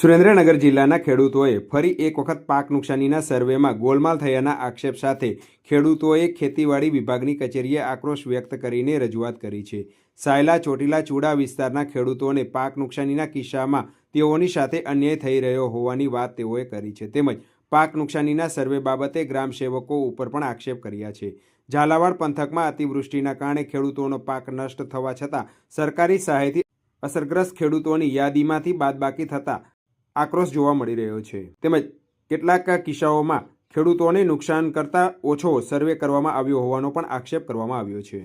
સુરેન્દ્રનગર જિલ્લાના ખેડૂતોએ ફરી એક વખત પાક નુકસાનીના સર્વેમાં ગોલમાલ થયાના આક્ષેપ સાથે ખેડૂતોએ ખેતીવાડી વિભાગની કચેરીએ આક્રોશ વ્યક્ત કરીને રજૂઆત કરી છે. સાયલા, ચોટીલા, ચૂડા વિસ્તારના ખેડૂતોને પાક નુકસાનીના કિસ્સામાં તેઓની સાથે અન્યાય થઈ રહ્યો હોવાની વાત તેઓએ કરી છે. તેમજ પાક નુકસાનીના સર્વે બાબતે ગ્રામસેવકો ઉપર પણ આક્ષેપ કર્યા છે. ઝાલાવાડ પંથકમાં અતિવૃષ્ટિના કારણે ખેડૂતોનો પાક નષ્ટ થવા છતાં સરકારી સહાયથી અસરગ્રસ્ત ખેડૂતોની યાદીમાંથી બાદબાકી થતાં આક્રોશ જોવા મળી રહ્યો છે. તેમજ કેટલાક કિસ્સાઓમાં ખેડૂતોને નુકસાન કરતાં ઓછો સર્વે કરવામાં આવ્યો હોવાનો પણ આક્ષેપ કરવામાં આવ્યો છે.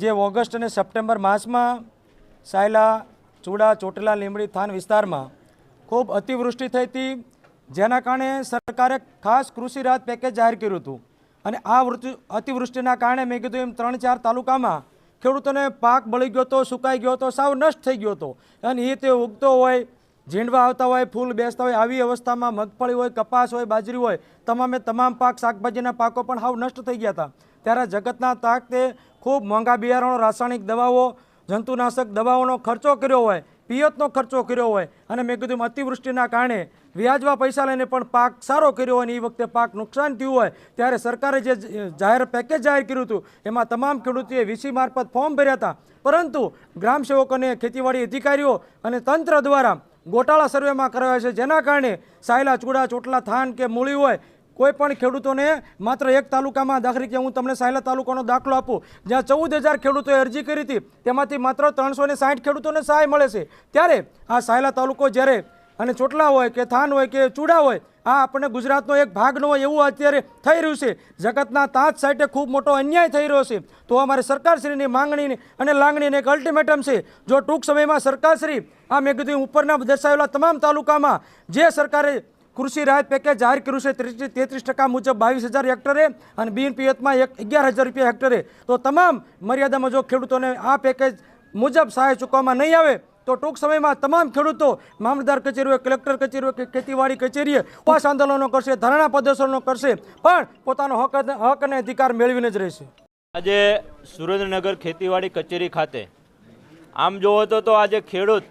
જે ઓગસ્ટ અને સપ્ટેમ્બર માસમાં સાયલા, ચૂડા, ચોટલા, લીંબડી થાન વિસ્તારમાં ખૂબ અતિવૃષ્ટિ થઈ હતી, જેના કારણે સરકારે ખાસ કૃષિ રાહત પેકેજ જાહેર કર્યું હતું. અને આ અતિવૃષ્ટિના કારણે મેં કીધું એમ ત્રણ ચાર તાલુકામાં ખેડૂતોને પાક બળી ગયો હતો, સુકાઈ ગયો હતો, સાવ નષ્ટ થઈ ગયો હતો. અને એ તે ઉગતો હોય, ઝીંડવા આવતા હોય, ફૂલ બેસતા હોય, આવી અવસ્થામાં મગફળી હોય, કપાસ હોય, બાજરી હોય, તમામે તમામ પાક શાકભાજીના પાકો પણ સાવ નષ્ટ થઈ ગયા હતા. ત્યારે જગતના તાકતે ખૂબ મોંઘા બિયારણો, રાસાયણિક દવાઓ, જંતુનાશક દવાઓનો ખર્ચો કર્યો હોય, પિયતનો ખર્ચો કર્યો હોય અને મેં કીધું અતિવૃષ્ટિના કારણે વ્યાજવા પૈસા લઈને પણ પાક સારો કર્યો હોય અને એ વખતે પાક નુકસાન થયું હોય, ત્યારે સરકારે જે જાહેર પેકેજ જાહેર કર્યું હતું, એમાં તમામ ખેડૂતોએ વીસી મારફત ફોર્મ ભર્યા હતા. પરંતુ ગ્રામસેવકોને ખેતીવાડી અધિકારીઓ અને તંત્ર દ્વારા ગોટાળા સર્વેમાં કરાવ્યા છે, જેના કારણે સાયલા, ચૂડા, ચોટલા, થાન કે મૂળી હોય કોઈ પણ ખેડૂતોને માત્ર એક તાલુકામાં દાખલ કે હું તમને સાયલા તાલુકાનો દાખલો આપું. જ્યાં ચૌદ હજાર ખેડૂતોએ અરજી કરી હતી, તેમાંથી માત્ર ત્રણસો ને સાઠ ખેડૂતોને સહાય મળે છે. ત્યારે આ સાયલા તાલુકો જ્યારે અને ચોટલા હોય કે થાન હોય કે ચૂડા હોય, આ આપણને ગુજરાતનો એક ભાગ ન હોય એવું અત્યારે થઈ રહ્યું છે. જગતના તાજ સાઈડે ખૂબ મોટો અન્યાય થઈ રહ્યો છે. તો અમારે સરકારશ્રીની માંગણી અને લાગણીને એક અલ્ટિમેટમ છે. જો ટૂંક સમયમાં સરકારશ્રી આ મેં કીધું ઉપરના દર્શાવેલા તમામ તાલુકામાં જે સરકારે કૃષિ રાહત પેકેજ જાહેર કર્યું છે ત્રીસ તેત્રીસ ટકા મુજબ બાવીસ હજાર હેક્ટરે અને બીએનપીએફમાં એક અગિયાર હજાર રૂપિયા હેક્ટરે. તો તમામ મર્યાદામાં જો ખેડૂતોને આ પેકેજ મુજબ સહાય ચૂકવવામાં નહીં આવે, તો ટૂંક સમયમાં તમામ ખેડૂતો મામલતદાર કચેરી હોય કલેક્ટર કચેરી હોય કે ખેતીવાડી કચેરીએ ઉપવાસ આંદોલનો કરશે, ધરણા પ્રદર્શનો કરશે, પણ પોતાનો હક હક અને અધિકાર મેળવીને જ રહેશે. આજે સુરેન્દ્રનગર ખેતીવાડી કચેરી ખાતે, આમ જોવો તો આજે ખેડૂત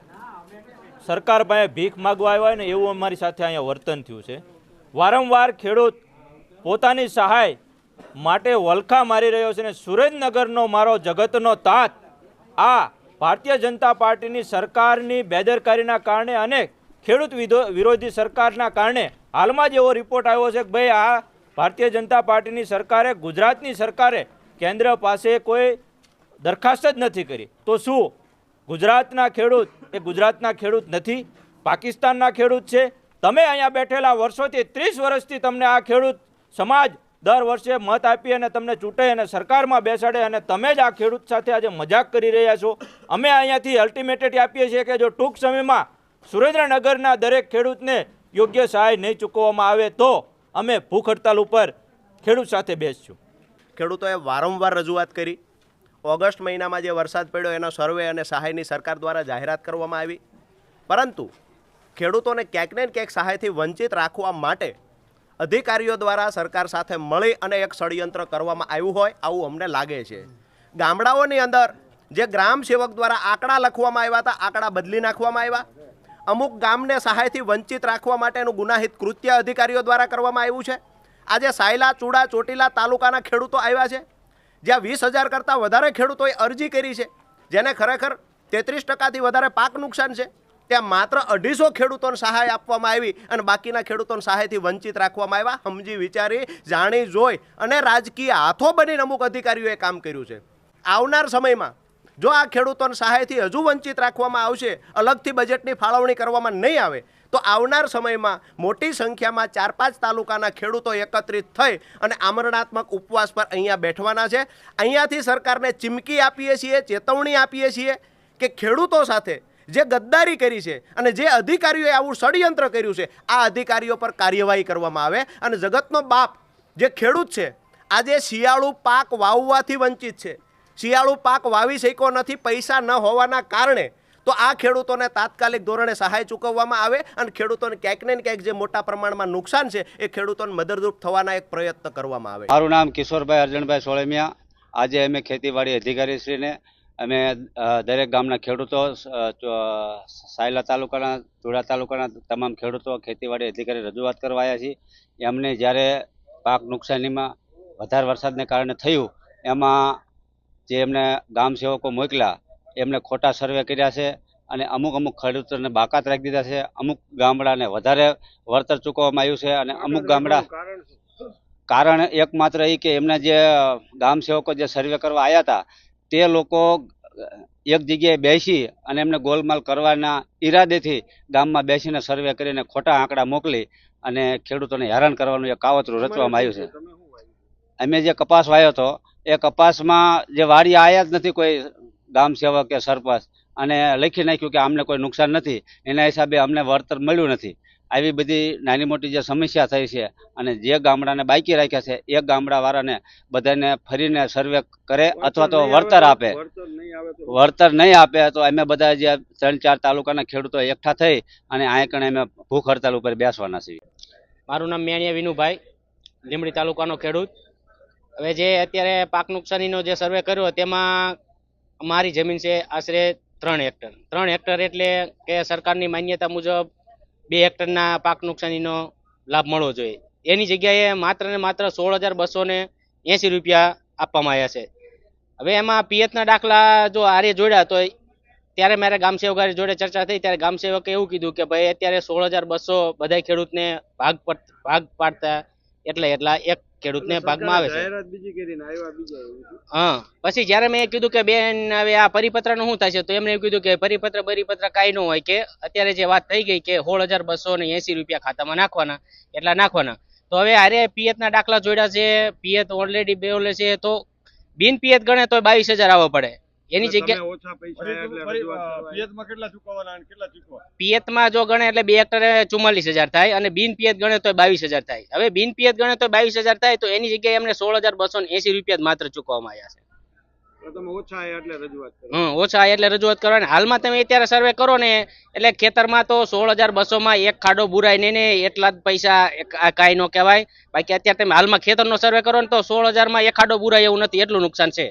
સરકાર પાસે ભીખ માગવા આવ્યા હોય ને એવું અમારી સાથે અહીંયા વર્તન થયું છે. વારંવાર ખેડૂત પોતાની સહાય માટે વલખા મારી રહ્યો છે ને સુરેન્દ્રનગરનો મારો જગતનો તાત, આ ભારતીય જનતા પાર્ટીની સરકારની બેદરકારીના કારણે અને ખેડૂત વિરોધી સરકારના કારણે હાલમાં જ એવો રિપોર્ટ આવ્યો છે કે ભાઈ આ ભારતીય જનતા પાર્ટીની સરકારે, ગુજરાતની સરકારે કેન્દ્ર પાસે કોઈ દરખાસ્ત જ નથી કરી. તો શું ગુજરાતના ખેડૂત, એ ગુજરાતના ખેડૂત નથી, પાકિસ્તાનના ખેડૂત છે. તમે અહીંયા બેઠેલા વર્ષોથી, ત્રીસ વર્ષથી તમને આ ખેડૂત સમાજ દર વર્ષે મત આપી અને તમને ચૂંટે અને સરકારમાં બેસાડે અને તમે જ આ ખેડૂત સાથે આજે મજાક કરી રહ્યા છો. અમે અહીંયાથી અલ્ટિમેટેડ આપીએ છીએ કે જો ટૂંક સમયમાં સુરેન્દ્રનગરના દરેક ખેડૂતને યોગ્ય સહાય નહીં ચૂકવવામાં આવે તો અમે ભૂખ હડતાલ ઉપર ખેડૂત સાથે બેસશું. ખેડૂતોએ વારંવાર રજૂઆત કરી ઓગસ્ટ મહિનામાં જે વરસાદ પડ્યો એનો સર્વે અને સહાયની સરકાર દ્વારા જાહેરાત કરવામાં આવી. પરંતુ ખેડૂતોને ક્યાંક ને ક્યાંક સહાયથી વંચિત રાખવા માટે અધિકારીઓ દ્વારા સરકાર સાથે મળી અને એક ષડયંત્ર કરવામાં આવ્યું હોય આવું અમને લાગે છે. ગામડાઓની અંદર જે ગ્રામ સેવક દ્વારા આંકડા લખવામાં આવ્યા હતા, આંકડા બદલી નાખવામાં આવ્યા. અમુક ગામને સહાયથી વંચિત રાખવા માટેનું ગુનાહિત કૃત્ય અધિકારીઓ દ્વારા કરવામાં આવ્યું છે. આજે સાયલા, ચૂડા, ચોટીલા તાલુકાના ખેડૂતો આવ્યા છે. જ્યાં વીસ હજાર કરતાં વધારે ખેડૂતોએ અરજી કરી છે, જેને ખરેખર તેત્રીસ ટકાથી વધારે પાક નુકસાન છે. ત્યાં માત્ર અઢીસો ખેડૂતોને સહાય આપવામાં આવી અને બાકીના ખેડૂતોને સહાયથી વંચિત રાખવામાં આવ્યા. સમજી વિચારી, જાણી જોઈ અને રાજકીય હાથો બનીને અમુક અધિકારીઓએ કામ કર્યું છે. આવનાર સમયમાં જો આ ખેડૂતોને સહાયથી હજુ વંચિત રાખવામાં આવશે, અલગથી બજેટની ફાળવણી કરવામાં નહીં આવે, તો આવનાર સમયમાં મોટી સંખ્યામાં ચાર પાંચ તાલુકાના ખેડૂતો એકત્રિત થઈ અને આમરણાત્મક ઉપવાસ પર અહીંયા બેઠવાના છે. અહીંયાથી સરકારને ચીમકી આપીએ છીએ, ચેતવણી આપીએ છીએ કે ખેડૂતો સાથે જે ગદ્દારી કરી છે અને જે અધિકારીઓએ આવું ષડયંત્ર કર્યું છે, આ અધિકારીઓ પર કાર્યવાહી કરવામાં આવે અને જગતનો બાપ જે ખેડૂત છે, આજે શિયાળુ પાક વાવવાથી વંચિત છે. શિયાળુ પાક વાવી શક્યો નથી, પૈસા ન હોવાના કારણે, તો આ ખેડૂતોને તાત્કાલિક ધોરણે સહાય ચૂકવવામાં આવે અને ખેડૂતોને ક્યાંક ને ક્યાંક જે મોટા પ્રમાણમાં નુકસાન છે, એ ખેડૂતોને મદદરૂપ થવાના એક પ્રયત્ન કરવામાં આવે. મારું નામ કિશોરભાઈ અર્જણભાઈ સોળમિયા. આજે અમે ખેતીવાડી અધિકારીશ્રીને, અમે દરેક ગામના ખેડૂતો સાયલા તાલુકાના, ધોળા તાલુકાના તમામ ખેડૂતો ખેતીવાડી અધિકારી રજૂઆત કરવા આવ્યા છીએ. એમને જ્યારે પાક નુકસાનીમાં વધારે વરસાદને કારણે થયું, એમાં જે એમને ગામ સેવકો મોકલ્યા એમને ખોટા સર્વે કર્યા છે અને અમુક અમુક ખેડૂતોને બાકાત રાખી દીધા છે. અમુક ગામડાને વધારે વળતર ચૂકવવામાં આવ્યું છે અને અમુક ગામડા કારણ એકમાત્ર એ કે એમના જે ગામ સેવકો જે સર્વે કરવા આવ્યા હતા તે લોકો એક જગ્યાએ બેસી અને એમને ગોલમાલ કરવાના ઈરાદેથી ગામમાં બેસીને સર્વે કરીને ખોટા આંકડા મોકલી અને ખેડૂતોને હેરાન કરવાનું એક કાવતરું રચવામાં આવ્યું છે. અમે જે કપાસ વાયો હતો એ કપાસમાં જે વાડી આયા જ નથી કોઈ ગામ સેવક કે સરપંચ, અને લખી નાખ્યું કે અમને કોઈ નુકસાન નથી. એના હિસાબે અમને વળતર મળ્યું નથી. આવી બધી નાની મોટી જે સમસ્યા થઈ છે અને જે ગામડાને બાકી રાખ્યા છે, એ ગામડા વાળાને બધાને ફરીને સર્વે કરે અથવા તો વળતર આપે. વળતર નહીં આપે તો અમે બધા જે ત્રણ ચાર તાલુકાના ખેડૂતો એકઠા થઈ અને આ કણે અમે ભૂખ હડતાલ ઉપર બેસવાના છીએ. મારું નામ મેણિયા વિનુભાઈ લીમડી તાલુકાનો ખેડૂત. હવે જે અત્યારે પાક નુકસાનીનો જે સર્વે કર્યો, તેમાં મારી જમીન છે આશરે ત્રણ હેક્ટર. ત્રણ હેક્ટર એટલે કે સરકારની માન્યતા મુજબ બે હેક્ટરના પાક નુકસાનીનો લાભ મળવો જોઈએ. એની જગ્યાએ માત્ર ને માત્ર સોળ હજાર બસો ને એંસી રૂપિયા આપવામાં આવ્યા છે. હવે એમાં પિયતના દાખલા જો આરે જોડ્યા, તો ત્યારે મારે ગામસેવક જોડે ચર્ચા થઈ, ત્યારે ગામ સેવકે એવું કીધું કે ભાઈ, અત્યારે સોળ હજાર બસો બધા ખેડૂતને ભાગ ભાગ પાડતા એટલે એટલા એક ખેડૂતને ભાગમાં આવે છે. હા પછી જ્યારે મેં કીધું કે બેન હવે આ પરિપત્રનું શું થશે તો એમને એવું કીધું કે પરિપત્ર પરિપત્ર કાંઈ ન હોય કે અત્યારે જે વાત થઈ ગઈ કે સોળ હજાર બસો ને એસી રૂપિયા ખાતામાં નાખવાના એટલા નાખવાના. તો હવે અરે પિયત ના દાખલા જોડ્યા છે પિયત ઓલરેડી બેઓલે છે તો બિન પિયત ગણે તો બાવીસ હજાર આવવા પડે. એની જગ્યાએ પિયતમાં જો ગણે એટલે બે હેક્ટરે ચુમ્માલીસ હજાર થાય અને બિન પિયત ગણે તો બાવીસ હજાર થાય. હવે બિન પિયત ગણે તો બાવીસ હજાર થાય તો એની જગ્યાએ એમને સોળ હજાર બસો એસી રૂપિયા માત્ર ચૂકવવામાં આવ્યા છે. હમ ઓછા એટલે રજૂઆત કરવાની. હાલમાં તમે અત્યારે સર્વે કરો ને એટલે ખેતરમાં તો સોળ હજાર બસો માં એક ખાડો બુરાય ને ને એટલા જ પૈસા કાંઈ નો કહેવાય. બાકી અત્યારે તમે હાલમાં ખેતરનો સર્વે કરો ને તો સોળ હજારમાં એક ખાડો બુરાય એવું નથી એટલું નુકસાન છે.